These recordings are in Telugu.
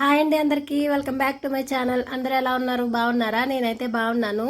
హాయ్ అండి అందరికీ. Welcome back to my channel అందరూ ఎలా ఉన్నారు? బాగున్నారా? నేనైతే బాగున్నాను.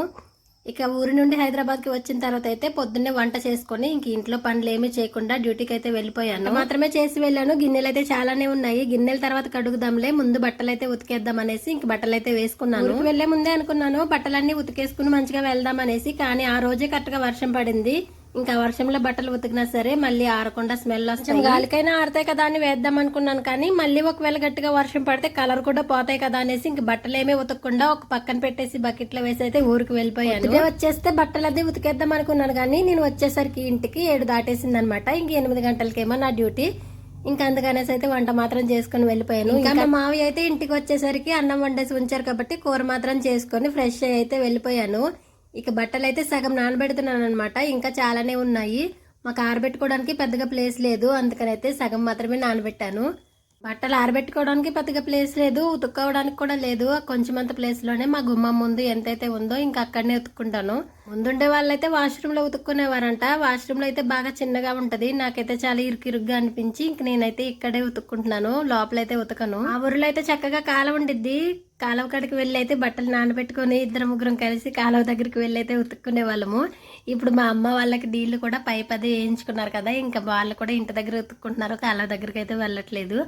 ఇక ఊరి నుండి హైదరాబాద్కి వచ్చిన తర్వాత అయితే పొద్దున్నే వంట చేసుకొని ఇంక ఇంట్లో పనులు ఏమీ చేయకుండా డ్యూటీకి అయితే వెళ్ళిపోయాను. మాత్రమే చేసి వెళ్ళాను. గిన్నెలు అయితే చాలానే ఉన్నాయి. గిన్నెల తర్వాత కడుగుదాంలే. ముందు బట్టలు అయితే ఉతికేద్దాం అనేసి ఇంక బట్టలు అయితే వేసుకున్నాను వెళ్ళే ముందే అనుకున్నాను. బట్టలన్నీ ఉతికేసుకుని మంచిగా వెళ్దాం అనేసి కానీ ఆ రోజే కరెక్ట్గా వర్షం పడింది. ఇంకా వర్షంలో బట్టలు ఉతికినా సరే మళ్ళీ ఆరకుండా స్మెల్ వస్తాయి. గాలికైనా ఆడతాయి కదా అని వేద్దాం అనుకున్నాను కానీ మళ్ళీ ఒకవేళ గట్టిగా వర్షం పడితే కలర్ కూడా పోతాయి కదా అనేసి ఇంక బట్టలు ఏమీ ఉతకకుండా ఒక పక్కన పెట్టేసి బకెట్లో వేసి అయితే ఊరికి వెళ్ళిపోయాను. వచ్చేస్తే బట్టలు అది ఉతికేద్దాం అనుకున్నాను కానీ నేను వచ్చేసరికి ఇంటికి ఏడు దాటేసింది అనమాట ఇంక ఎనిమిది గంటలకేమో నా డ్యూటీ. ఇంకా అందుకనేసి అయితే వంట మాత్రం చేసుకుని వెళ్ళిపోయాను. ఇంకా మా మావి అయితే ఇంటికి వచ్చేసరికి అన్నం వండేసి ఉంచారు కాబట్టి కూర మాత్రం చేసుకొని ఫ్రెష్ అయితే వెళ్ళిపోయాను. ఇక బట్టలు అయితే సగం నానబెడుతున్నాను అనమాట ఇంకా చాలానే ఉన్నాయి. మాకు ఆరబెట్టుకోవడానికి పెద్దగా ప్లేస్ లేదు. అందుకనైతే సగం మాత్రమే నానబెట్టాను. బట్టలు ఆరబెట్టుకోవడానికి పెద్దగా ప్లేస్ లేదు. ఉతుక్కోవడానికి కూడా లేదు. కొంచెం అంత ప్లేస్లోనే మా గుమ్మం ముందు ఎంతైతే ఉందో ఇంకా అక్కడనే ఉతుక్కుంటాను. ముందుండే వాళ్ళైతే వాష్రూమ్లో ఉతుక్కునేవారంట. వాష్రూమ్లో అయితే బాగా చిన్నగా ఉంటుంది. నాకైతే చాలా ఇరుకిరుగ్గా అనిపించి ఇంక నేనైతే ఇక్కడే ఉతుక్కుంటున్నాను. లోపలైతే ఉతకను. ఆ ఊరిలో అయితే చక్కగా కాలం ఉండిద్ది. కాలువ కాడికి వెళ్ళి అయితే బట్టలు నానబెట్టుకొని ఇద్దరు ముగ్గురం కలిసి కాలువ దగ్గరికి వెళ్ళి అయితే ఉతుక్కునే వాళ్ళము. ఇప్పుడు మా అమ్మ వాళ్ళకి నీళ్ళు కూడా పై పదే వేయించుకున్నారు కదా. ఇంకా వాళ్ళు కూడా ఇంటి దగ్గర ఉతుక్కుంటున్నారు. కాలువ దగ్గరికి అయితే వెళ్ళట్లేదు.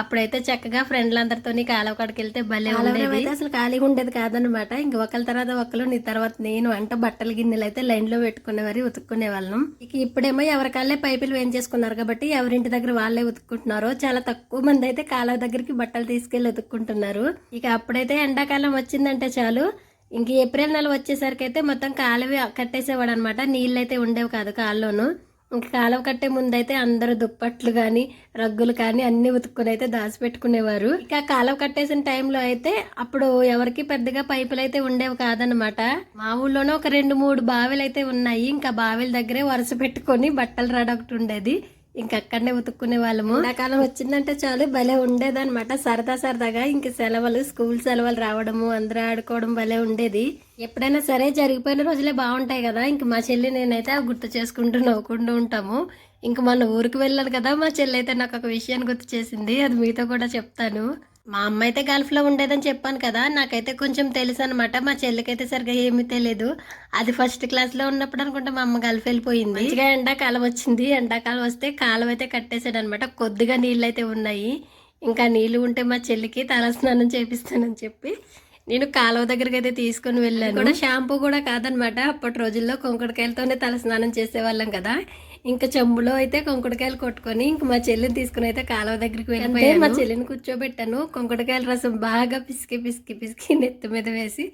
అప్పుడైతే చక్కగా ఫ్రెండ్లందరితో కాలువ కాడికి వెళ్తే భలే ఉండేది. అసలు ఖాళీగా ఉండేది కాదనమాట ఇంక ఒకరి తర్వాత ఒకరు నీ తర్వాత నేను అంట బట్టల గిన్నెలు అయితే లైన్లో పెట్టుకునేవారి ఉతుక్కునే వాళ్ళం. ఇక ఇప్పుడేమో ఎవరికాళ్ళే పైపులు వేయించేసుకున్నారు కాబట్టి ఎవరింటి దగ్గర వాళ్ళే ఉతుక్కుంటున్నారు చాలా తక్కువ మంది అయితే కాలువ దగ్గరికి బట్టలు తీసుకెళ్ళి ఉతుక్కుంటున్నారు. ఇక అప్పుడైతే ఎండాకాలం వచ్చిందంటే చాలు. ఇంక ఏప్రిల్ నెల వచ్చేసరికి అయితే మొత్తం కాలువ కట్టేసేవాడు అనమాట నీళ్ళు అయితే ఉండేవి కాదు కాల్లోను. ఇంకా కాలువ కట్టే ముందైతే అందరూ దుప్పట్లు కానీ రగ్గులు కానీ అన్ని ఉతుక్కుని అయితే దాచిపెట్టుకునేవారు. ఇంకా కాలువ కట్టేసిన టైంలో అయితే అప్పుడు ఎవరికి పెద్దగా పైపులు అయితే ఉండేవి కాదనమాట మా ఊళ్ళోనే ఒక రెండు మూడు బావిలు అయితే ఉన్నాయి. ఇంకా బావిల దగ్గరే వరుస పెట్టుకొని బట్టలు రాడ ఒకటి ఉండేది. ఇంక అక్కడనే ఉతుక్కునే వాళ్ళము. ఎండాకాలం వచ్చిందంటే చాలు భలే ఉండేదన్నమాట. సరదా సరదాగా ఇంక సెలవులు స్కూల్ సెలవులు రావడము అందరూ ఆడుకోవడం భలే ఉండేది. ఎప్పుడైనా సరే జరిగిపోయిన రోజులే బాగుంటాయి కదా. ఇంక మా చెల్లి నేనైతే గుర్తు చేసుకుంటూ నవ్వుకుంటూ ఉంటాము. ఇంక మన ఊరికి వెళ్ళాను కదా మా చెల్లి అయితే నాకు ఒక విషయాన్ని గుర్తు చేసింది. అది మీతో కూడా చెప్తాను. మా అమ్మ అయితే గల్ఫ్లో ఉండేదని చెప్పాను కదా నాకైతే కొంచెం తెలుసు అనమాట మా చెల్లికైతే సరిగా ఏమీ తెలియదు అది ఫస్ట్ క్లాస్లో ఉన్నప్పుడు అనుకుంటా మా అమ్మ గల్ఫ్ వెళ్ళిపోయింది. మంచిగా ఎండాకాలం వచ్చింది. ఎండాకాలం వస్తే కాలం అయితే కట్టేసాడు అనమాట కొద్దిగా నీళ్ళు అయితే ఉన్నాయి. ఇంకా నీళ్ళు ఉంటే మా చెల్లికి తలస్నానం చేపిస్తానని చెప్పి నేను కాలువ దగ్గరికి అయితే తీసుకుని వెళ్ళాను. కూడా షాంపూ కూడా కాదనమాట అప్పటి రోజుల్లో కొంకుడుకాయలతోనే తల స్నానం చేసేవాళ్ళం కదా. ఇంకా చెంబులో అయితే కొంకుడుకాయలు కొట్టుకొని ఇంక మా చెల్లిని తీసుకుని అయితే కాలువ దగ్గరికి వెళ్ళిపోయాను మా చెల్లిని కూర్చోబెట్టాను. కొంకుడుకాయల రసం బాగా పిసికి పిసికి పిసికి నెత్తి మీద వేసి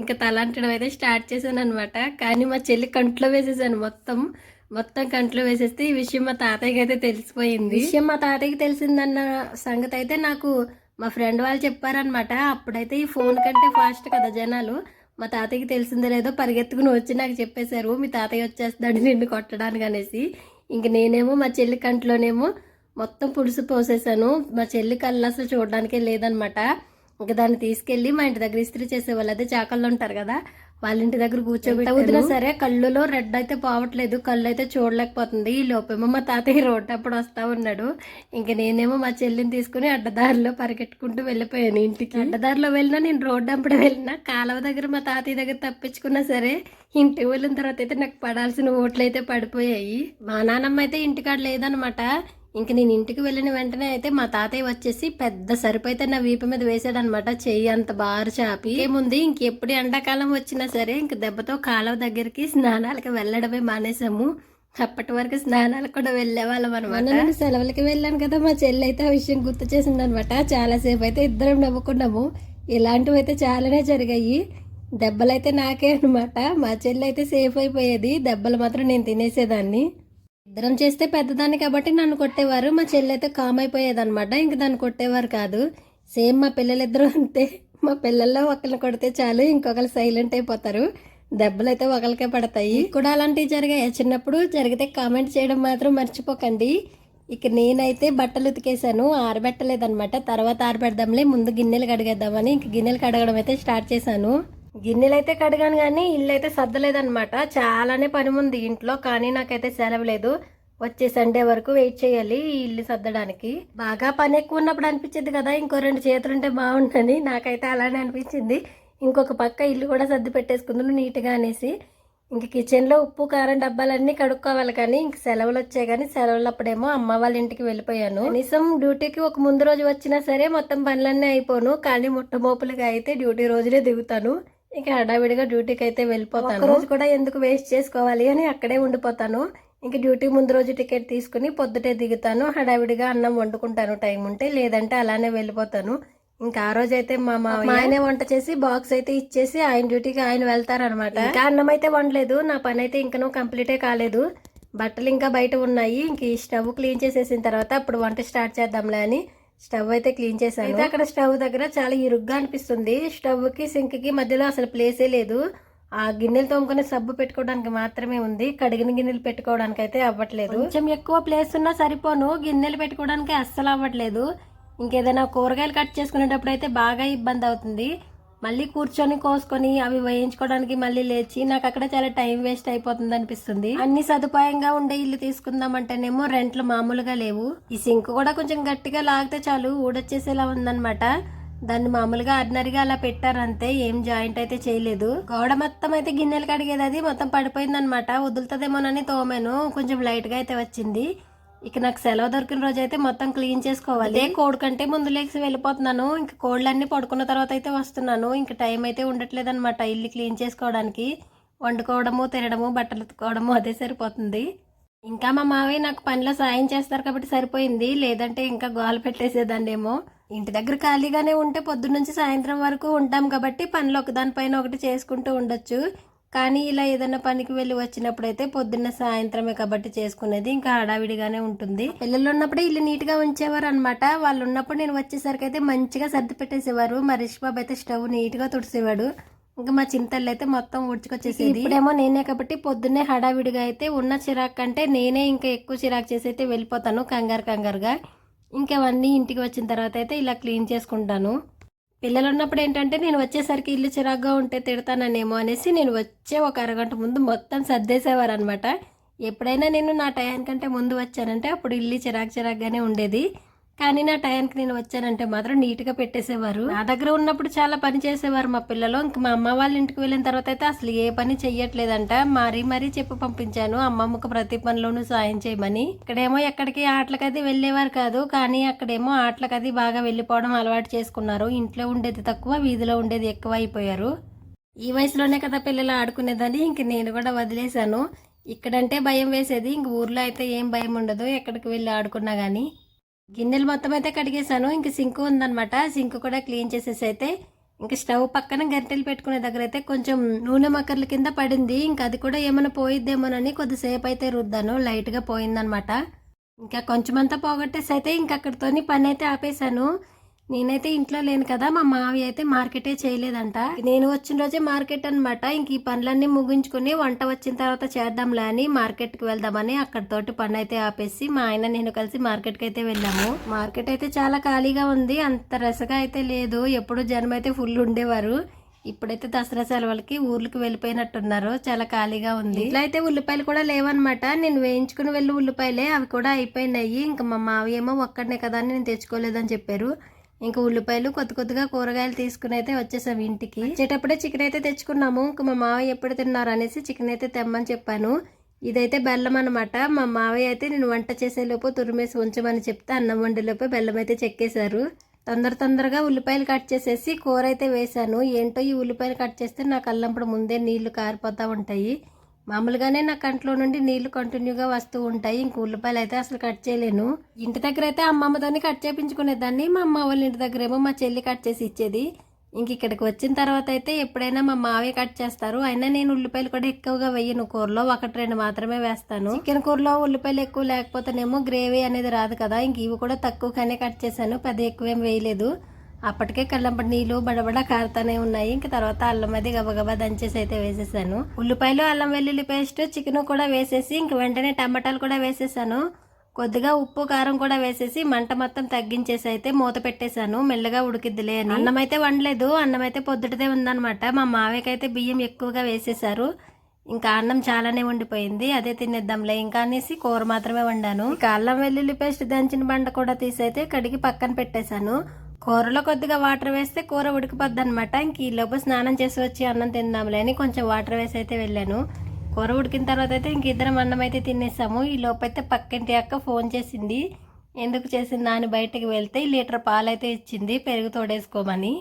ఇంకా తలంటడం అయితే స్టార్ట్ చేశాను అనమాట కానీ మా చెల్లి కంట్లో వేసేసాను మొత్తం. మొత్తం కంట్లో వేసేస్తే ఈ విషయం మా తాతయ్యకి అయితే తెలిసిపోయింది. విషయం మా తాతయ్యకి తెలిసిందన్న సంగతి అయితే నాకు మా ఫ్రెండ్ వాళ్ళు చెప్పారనమాట అప్పుడైతే ఈ ఫోన్ కంటే ఫాస్ట్ కదా జనాలు. మా తాతయ్యకి తెలిసిందో లేదో పరిగెత్తుకుని వచ్చి నాకు చెప్పేశారు మీ తాతయ్య వచ్చేస్తాడు నిన్ను కొట్టడానికి అనేసి. ఇంక నేనేమో మా చెల్లి కంట్లోనేమో మొత్తం పులుసు పోసేసాను మా చెల్లి కళ్ళు అసలు చూడడానికే లేదనమాట. ఇంకా దాన్ని తీసుకెళ్ళి మా ఇంటి దగ్గర ఇస్త్రీ చేసేవాళ్ళు అదే చాకల్లో ఉంటారు కదా వాళ్ళ ఇంటి దగ్గర కూర్చోబెట్టి వదిలినా సరే కళ్ళులో రెడ్ అయితే పోవట్లేదు కళ్ళు అయితే చూడలేకపోతుంది. ఈ లోపేమో మా తాతయ్య రోడ్డు అప్పుడు వస్తా ఉన్నాడు. ఇంక నేనేమో మా చెల్లిని తీసుకుని అడ్డదారిలో పరిగెట్టుకుంటూ వెళ్ళిపోయాను ఇంటికి. అడ్డదారిలో వెళ్ళినా నేను రోడ్డు అప్పుడు వెళ్ళినా కాలువ దగ్గర మా తాతయ్య దగ్గర తప్పించుకున్నా సరే ఇంటికి వెళ్ళిన తర్వాత అయితే నాకు పడాల్సిన ఓట్లు అయితే పడిపోయాయి. మా నాన్నమ్మ అయితే ఇంటికాడ లేదనమాట. ఇంక నేను ఇంటికి వెళ్ళిన వెంటనే అయితే మా తాతయ్య వచ్చేసి పెద్ద సరుపు అయితే నా వీపు మీద వేసాడనమాట చెయ్యి అంత బారు చాపి. ఏముంది ఇంకెప్పుడు ఎండాకాలం వచ్చినా సరే ఇంక దెబ్బతో కాలువ దగ్గరికి స్నానాలకి వెళ్ళడమే మానేసాము అప్పటి వరకు స్నానాలకు కూడా వెళ్ళే వాళ్ళం అనమాట నేను సెలవులకి వెళ్ళాను కదా మా చెల్లి అయితే ఆ విషయం గుర్తు చేసింది అనమాట చాలాసేపు అయితే ఇద్దరం నవ్వుకున్నాము. ఇలాంటివి అయితే చాలానే జరిగాయి. దెబ్బలైతే నాకే అనమాట మా చెల్లి అయితే సేఫ్ అయిపోయేది. దెబ్బలు మాత్రం నేను తినేసేదాన్ని. ఇద్దరం చేస్తే పెద్దదాన్ని కాబట్టి నన్ను కొట్టేవారు. మా చెల్లి అయితే కామ్ అయిపోయేదనమాట ఇంక దాన్ని కొట్టేవారు కాదు. సేమ్ మా పిల్లలిద్దరూ అంతే. మా పిల్లల్లో ఒకరిని కొడితే చాలు ఇంకొకరు సైలెంట్ అయిపోతారు. దెబ్బలు అయితే ఒకరికే పడతాయి కూడా అలాంటివి జరిగాయి? చిన్నప్పుడు జరిగితే కామెంట్ చేయడం మాత్రం మర్చిపోకండి. ఇక నేనైతే బట్టలు ఉతికేసాను ఆరబెట్టలేదనమాట తర్వాత ఆరబెడదాంలే ముందు గిన్నెలు కడిగేద్దామని ఇంక గిన్నెలు కడగడం అయితే స్టార్ట్ చేశాను. గిన్నెలు అయితే కడగాను కానీ ఇల్లు అయితే సర్దలేదన్నమాట. చాలానే పని ఉంది ఇంట్లో కానీ నాకైతే సెలవు లేదు. వచ్చే సండే వరకు వెయిట్ చేయాలి ఈ ఇల్లు సర్దడానికి. బాగా పని ఎక్కువ ఉన్నప్పుడు అనిపించింది కదా ఇంకో రెండు చేతులు ఉంటే బాగుంటుంది నాకైతే అలానే అనిపించింది. ఇంకొక పక్క ఇల్లు కూడా సర్ది పెట్టేసుకుందాను నీట్గా అనేసి. ఇంక కిచెన్లో ఉప్పు కారం డబ్బాలన్నీ కడుక్కోవాలి కానీ ఇంక సెలవులు వచ్చాయి కానీ సెలవులు అప్పుడేమో అమ్మ వాళ్ళ ఇంటికి వెళ్ళిపోయాను. కనీసం డ్యూటీకి ఒక ముందు రోజు వచ్చినా సరే మొత్తం పనులన్నీ అయిపోను కానీ ముట్టమోపులుగా అయితే డ్యూటీ రోజులే దిగుతాను. ఇంకా హడావిడిగా డ్యూటీకి అయితే వెళ్ళిపోతాను. రోజు కూడా ఎందుకు వేస్ట్ చేసుకోవాలి అని అక్కడే ఉండిపోతాను. ఇంక డ్యూటీ ముందు రోజు టికెట్ తీసుకుని పొద్దుటే దిగుతాను. హడావిడిగా అన్నం వండుకుంటాను టైం ఉంటే లేదంటే అలానే వెళ్ళిపోతాను. ఇంకా ఆ రోజు అయితే మా మా ఆయనే వంట చేసి బాక్స్ అయితే ఇచ్చేసి ఆయన డ్యూటీకి ఆయన వెళ్తారనమాట. ఇంకా అన్నం అయితే వండలేదు. నా పని అయితే ఇంకనూ కంప్లీటే కాలేదు. బట్టలు ఇంకా బయట ఉన్నాయి. ఇంక ఈ స్టవ్ క్లీన్ చేసేసిన తర్వాత అప్పుడు వంట స్టార్ట్ చేద్దాంలే అని స్టవ్ అయితే క్లీన్ చేశాను. అయితే అక్కడ స్టవ్ దగ్గర చాలా ఇరుగ్గా అనిపిస్తుంది. స్టవ్కి సింక్కి మధ్యలో అసలు ప్లేసే లేదు. ఆ గిన్నెలు తోముకునే సబ్బు పెట్టుకోవడానికి మాత్రమే ఉంది. కడిగిన గిన్నెలు పెట్టుకోవడానికి అయితే అవ్వట్లేదు. కొంచెం ఎక్కువ ప్లేస్ ఉన్నా సరిపోను. గిన్నెలు పెట్టుకోవడానికి అస్సలు అవ్వట్లేదు. ఇంకేదైనా కూరగాయలు కట్ చేసుకునేటప్పుడు అయితే బాగా ఇబ్బంది అవుతుంది. మళ్ళీ కూర్చొని కోసుకొని అవి వేయించుకోవడానికి మళ్ళీ లేచి నాకు అక్కడ చాలా టైం వేస్ట్ అయిపోతుంది అనిపిస్తుంది. అన్ని సదుపాయంగా ఉండే ఇల్లు తీసుకుందామంటేనేమో రెంట్లు మామూలుగా లేవు. ఈ సింక్ కూడా కొంచెం గట్టిగా లాగితే చాలు ఊడొచ్చేసేలా ఉందన్నమాట. దాన్ని మామూలుగా ఆర్డినరీగా అలా పెట్టారంతే ఏం జాయింట్ అయితే చేయలేదు. గోడ మొత్తం అయితే గిన్నెలు కడిగేది అది మొత్తం పడిపోయిందనమాట వదులుతుందేమోనని తోమాను. కొంచెం లైట్గా అయితే వచ్చింది. ఇక నాకు సెలవు దొరికిన రోజు అయితే మొత్తం క్లీన్ చేసుకోవాలి. అదే. కోడ్ కంటే ముందు లేచి వెళ్ళిపోతున్నాను. ఇంకా కోళ్ళన్నీ పడుకున్న తర్వాత అయితే వస్తున్నాను. ఇంకా టైం అయితే ఉండట్లేదు అనమాట ఇల్లు క్లీన్ చేసుకోవడానికి. వండుకోవడము తినడము బట్టలు ఉతుకోవడము అదే సరిపోతుంది. ఇంకా మా మావయ్య నాకు పనిలో సాయం చేస్తారు కాబట్టి సరిపోయింది. లేదంటే ఇంకా గోల పెట్టేసేదాన్నేమో. ఇంటి దగ్గర ఖాళీగానే ఉంటే పొద్దున్నుంచి సాయంత్రం వరకు ఉంటాం కాబట్టి పనులు ఒకదానిపైన ఒకటి చేసుకుంటూ ఉండొచ్చు. కానీ ఇలా ఏదైనా పనికి వెళ్ళి వచ్చినప్పుడు అయితే పొద్దున్న సాయంత్రమే కాబట్టి చేసుకునేది ఇంకా హడావిడిగానే ఉంటుంది. పిల్లలు ఉన్నప్పుడే ఇల్లు నీట్గా ఉంచేవారు అనమాట వాళ్ళు ఉన్నప్పుడు నేను వచ్చేసరికి అయితే మంచిగా సర్ది పెట్టేసేవారు. మా రిష్ బాబు అయితే స్టవ్ నీట్గా తుడిసేవాడు. ఇంకా మా చింతలు అయితే మొత్తం ఉడ్చుకొచ్చేసేది ఇప్పుడేమో నేనే కాబట్టి పొద్దున్నే హడావిడిగా అయితే ఉన్న చిరాకు కంటే నేనే ఇంకా ఎక్కువ చిరాకు చేసి అయితే వెళ్ళిపోతాను కంగారు కంగారుగా. ఇంకవన్నీ ఇంటికి వచ్చిన తర్వాత అయితే ఇలా క్లీన్ చేసుకుంటాను. పిల్లలు ఉన్నప్పుడు ఏంటంటే నేను వచ్చేసరికి ఇల్లు చిరాగ్గా ఉంటే తిడతాననేమో అనేసి నేను వచ్చే ఒక అరగంట ముందు మొత్తం సర్దేసేవారు అనమాట ఎప్పుడైనా నేను నా టయానికంటే ముందు వచ్చానంటే అప్పుడు ఇల్లు చిరాకు చిరాగ్గానే ఉండేది. కానీ నా టయానికి నేను వచ్చానంటే మాత్రం నీట్గా పెట్టేసేవారు. నా దగ్గర ఉన్నప్పుడు చాలా పని చేసేవారు మా పిల్లలు. ఇంక మా అమ్మ వాళ్ళ ఇంటికి వెళ్ళిన తర్వాత అయితే అసలు ఏ పని చెయ్యట్లేదంట. మరీ మరీ చెప్పి పంపించాను. అమ్మమ్మకు ప్రతి పనిలోనూ సాయం చేయమని. ఇక్కడేమో ఎక్కడికి ఆటలకది వెళ్ళేవారు కాదు. కానీ అక్కడేమో ఆటలకది బాగా వెళ్ళిపోవడం అలవాటు చేసుకున్నారు. ఇంట్లో ఉండేది తక్కువ వీధిలో ఉండేది ఎక్కువ అయిపోయారు. ఈ వయసులోనే కదా పిల్లలు ఆడుకునేదని ఇంక నేను కూడా వదిలేశాను. ఇక్కడంటే భయం వేసేది. ఇంక ఊర్లో అయితే ఏం భయం ఉండదు. ఎక్కడికి వెళ్ళి ఆడుకున్నా కానీ గిన్నెలు మొత్తం అయితే కడిగేశాను. ఇంక సింక్ ఉందనమాట సింక్ కూడా క్లీన్ చేసేసి అయితే ఇంకా స్టవ్ పక్కన గంటెలు పెట్టుకునే దగ్గర అయితే కొంచెం నూనె మక్కర్ల కింద పడింది. ఇంకా అది కూడా ఏమైనా పోయిద్దేమోనని కొద్దిసేపు అయితే రుద్దాను. లైట్గా పోయిందనమాట ఇంకా కొంచెం అంతా పోగొట్టేసి అయితే ఇంక అక్కడితోని పని అయితే ఆపేశాను. నేనైతే ఇంట్లో లేను కదా మా మావి అయితే మార్కెటే చేయలేదంట. నేను వచ్చిన రోజే మార్కెట్ అనమాట ఇంక ఈ పనులన్నీ ముగించుకుని వంట వచ్చిన తర్వాత చేద్దాంలే అని మార్కెట్కి వెళ్దామని అక్కడతోటి పని అయితే ఆపేసి మా ఆయన నేను కలిసి మార్కెట్కి అయితే వెళ్ళాము. మార్కెట్ అయితే చాలా ఖాళీగా ఉంది. అంత రసగా అయితే లేదు. ఎప్పుడు జనం అయితే ఫుల్ ఉండేవారు. ఇప్పుడైతే దసరా సెలవులకి ఊర్లకు వెళ్ళిపోయినట్టున్నారు. చాలా ఖాళీగా ఉంది. ఇట్లా అయితే ఉల్లిపాయలు కూడా లేవన్నమాట. నేను వేయించుకుని వెళ్ళి ఉల్లిపాయలే అవి కూడా అయిపోయినాయి. ఇంకా మా మావి ఏమో ఒక్కడనే కదా అని నేను తెచ్చుకోలేదని చెప్పారు. ఇంకా ఉల్లిపాయలు కొత్త కొత్తగా కూరగాయలు తీసుకుని అయితే వచ్చేసాం ఇంటికి. వచ్చేటప్పుడే చికెన్ అయితే తెచ్చుకున్నాము. ఇంకా మా మావయ్య ఎప్పుడు తిన్నారు అనేసి చికెన్ అయితే తెమ్మని చెప్పాను. ఇదైతే బెల్లం అనమాట మా మావయ్య అయితే నేను వంట చేసేలోపు తురిమేసి ఉంచమని చెప్తే అన్నం వండేలోపు బెల్లం అయితే చెక్కేశారు. తొందర తొందరగా ఉల్లిపాయలు కట్ చేసేసి కూర అయితే వేశాను. ఏంటో ఈ ఉల్లిపాయలు కట్ చేస్తే నాకు కళ్ళంప్పుడు ముందే నీళ్ళు కారిపోతూ ఉంటాయి. మామూలుగానే నా కంట్లో నుండి నీళ్ళు కంటిన్యూగా వస్తూ ఉంటాయి. ఇంక ఉల్లిపాయలు అయితే అసలు కట్ చేయలేను. ఇంటి దగ్గర అయితే అమ్మమ్మతోని కట్ చేయించుకునేదాన్ని మా అమ్మ వాళ్ళ ఇంటి దగ్గర ఏమో మా చెల్లి కట్ చేసి ఇచ్చేది. ఇంక ఇక్కడికి వచ్చిన తర్వాత అయితే ఎప్పుడైనా మా మావే కట్ చేస్తారు. అయినా నేను ఉల్లిపాయలు కూడా ఎక్కువగా వేయను. కూరలో ఒకటి రెండు మాత్రమే వేస్తాను. చికెన్ కూరలో ఉల్లిపాయలు ఎక్కువ లేకపోతేనేమో గ్రేవీ అనేది రాదు కదా. ఇంక ఇవి కూడా తక్కువగానే కట్ చేశాను. పెద్ద ఎక్కువేం వేయలేదు. అప్పటికే కళ్ళంపటి నీళ్ళు బడబడ కారుతానే ఉన్నాయి. ఇంకా తర్వాత అల్లం అది గబగబా దంచేసి అయితే వేసేసాను. ఉల్లిపాయలు అల్లం వెల్లుల్లి పేస్ట్ చికెన్ కూడా వేసేసి ఇంక వెంటనే టమాటాలు కూడా వేసేసాను. కొద్దిగా ఉప్పు కారం కూడా వేసేసి మంట మొత్తం తగ్గించేసి అయితే మూత పెట్టేశాను. మెల్లగా ఉడికిద్దిలే అని. అన్నం అయితే వండలేదు. అన్నం అయితే పొద్దుటదే ఉందన్నమాట. మా మావయ్యకైతే బియ్యం ఎక్కువగా వేసేసారు ఇంకా అన్నం చాలానే ఉండిపోయింది అదే తినేద్దాంలే ఇంకా అనేసి కూర మాత్రమే వండాను. ఇంకా అల్లం వెల్లుల్లి పేస్ట్ దంచిన బండ కూడా తీసైతే కడిగి పక్కన పెట్టేశాను. కూరలో కొద్దిగా వాటర్ వేస్తే కూర ఉడికిపోద్ది అనమాట ఇంక ఈ స్నానం చేసి వచ్చి అన్నం తిందాంలే అని కొంచెం వాటర్ వేసి అయితే వెళ్ళాను. కూర ఉడికిన తర్వాత అయితే ఇంక ఇద్దరం అన్నం అయితే తినేసాము. ఈ లోపైతే అయితే పక్కింటి అక్క ఫోన్ చేసింది. ఎందుకు చేసిందా? అని బయటకు వెళ్తే లీటర్ పాలైతే ఇచ్చింది. పెరుగు తోడేసుకోమని.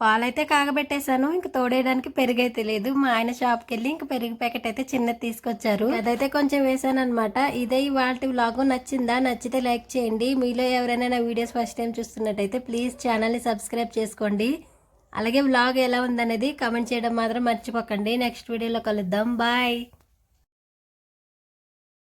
పాలైతే కాగబెట్టేశాను. ఇంక తోడేయడానికి పెరుగు అయితే లేదు. మా ఆయన షాప్కి వెళ్ళి ఇంక పెరుగు ప్యాకెట్ అయితే చిన్నది తీసుకొచ్చారు. అదైతే కొంచెం వేసాను అనమాట ఇదే ఇవాళ వ్లాగ్. నచ్చిందా? నచ్చితే లైక్ చేయండి. మీలో ఎవరైనా నా వీడియోస్ ఫస్ట్ టైం చూస్తున్నట్టయితే ప్లీజ్ ఛానల్ని సబ్స్క్రైబ్ చేసుకోండి. అలాగే వ్లాగ్ ఎలా ఉందనేది కమెంట్ చేయడం మాత్రం మర్చిపోకండి. నెక్స్ట్ వీడియోలో కలుద్దాం. బాయ్.